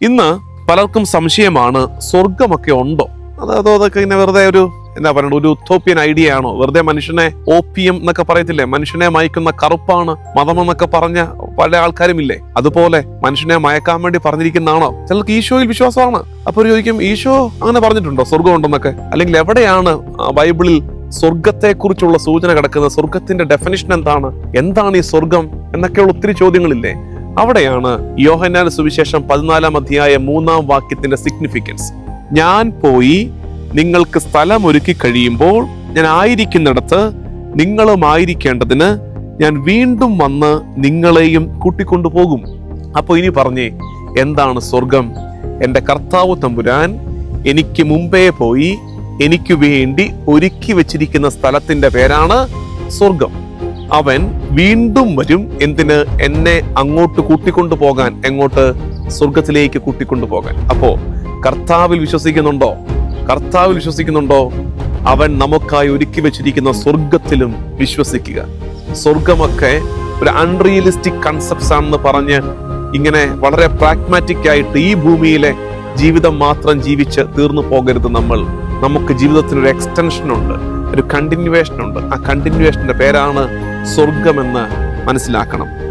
ഇന്ന് പലർക്കും സംശയമാണ് സ്വർഗമൊക്കെ ഉണ്ടോ? അത് അതോ അതൊക്കെ ഇങ്ങനെ വെറുതെ ഒരു എന്താ പറയുക ഒരു ഉത്തോപ്യൻ ഐഡിയ ആണോ? വെറുതെ മനുഷ്യനെ ഓപ്പിയം എന്നൊക്കെ പറയത്തില്ലേ? മനുഷ്യനെ മയക്കുന്ന കറുപ്പാണ് മതം എന്നൊക്കെ പറഞ്ഞ പല ആൾക്കാരുമില്ലേ അതുപോലെ മനുഷ്യനെ മയക്കാൻ വേണ്ടി പറഞ്ഞിരിക്കുന്നതാണോ? ചിലർക്ക് ഈശോയിൽ വിശ്വാസമാണ്. അപ്പൊ ഒരു ചോദിക്കും ഈശോ അങ്ങനെ പറഞ്ഞിട്ടുണ്ടോ? സ്വർഗം ഉണ്ടെന്നൊക്കെ? അല്ലെങ്കിൽ എവിടെയാണ് ബൈബിളിൽ സ്വർഗത്തെ കുറിച്ചുള്ള സൂചന കിടക്കുന്നത്? സ്വർഗത്തിന്റെ ഡെഫിനിഷൻ എന്താണ്? എന്താണ് ഈ സ്വർഗം എന്നൊക്കെയുള്ള ഒത്തിരി ചോദ്യങ്ങളില്ലേ? അവിടെയാണ് യോഹന്നാൻ സുവിശേഷം പതിനാലാം അധ്യായ മൂന്നാം വാക്യത്തിന്റെ സിഗ്നിഫിക്കൻസ് ഞാൻ പോയി നിങ്ങൾക്ക് സ്ഥലം ഒരുക്കി കഴിയുമ്പോൾ ഞാൻ ആയിരിക്കുന്നിടത്ത് നിങ്ങളും ആയിരിക്കേണ്ടതിന് ഞാൻ വീണ്ടും വന്ന് നിങ്ങളെയും കൂട്ടിക്കൊണ്ടുപോകും അപ്പോൾ ഇനി പറഞ്ഞേ എന്താണ് സ്വർഗം എന്റെ കർത്താവ് തമ്പുരാൻ എനിക്ക് മുമ്പേ പോയി എനിക്ക് വേണ്ടി ഒരുക്കി വെച്ചിരിക്കുന്ന സ്ഥലത്തിന്റെ പേരാണ് സ്വർഗം അവൻ വീണ്ടും വരും എന്തിന് എന്നെ അങ്ങോട്ട് കൂട്ടിക്കൊണ്ടു പോകാൻ എങ്ങോട്ട് സ്വർഗത്തിലേക്ക് കൂട്ടിക്കൊണ്ടു പോകാൻ. അപ്പോ കർത്താവിൽ വിശ്വസിക്കുന്നുണ്ടോ? കർത്താവിൽ വിശ്വസിക്കുന്നുണ്ടോ? അവൻ നമുക്കായി ഒരുക്കി വെച്ചിരിക്കുന്ന സ്വർഗത്തിലും വിശ്വസിക്കുക. സ്വർഗമൊക്കെ ഒരു അൺറിയലിസ്റ്റിക് കൺസെപ്റ്റ്സ് ആണെന്ന് പറഞ്ഞ് ഇങ്ങനെ വളരെ പ്രാഗ്മാറ്റിക് ആയിട്ട് ഈ ഭൂമിയിലെ ജീവിതം മാത്രം ജീവിച്ച് തീർന്നു പോകരുത് നമ്മൾ. നമുക്ക് ജീവിതത്തിന് ഒരു എക്സ്റ്റൻഷൻ ഉണ്ട് ഒരു കണ്ടിന്യൂവേഷൻ ഉണ്ട്. ആ കണ്ടിന്യൂവേഷന്റെ പേരാണ് സ്വർഗമെന്ന് മനസ്സിലാക്കണം.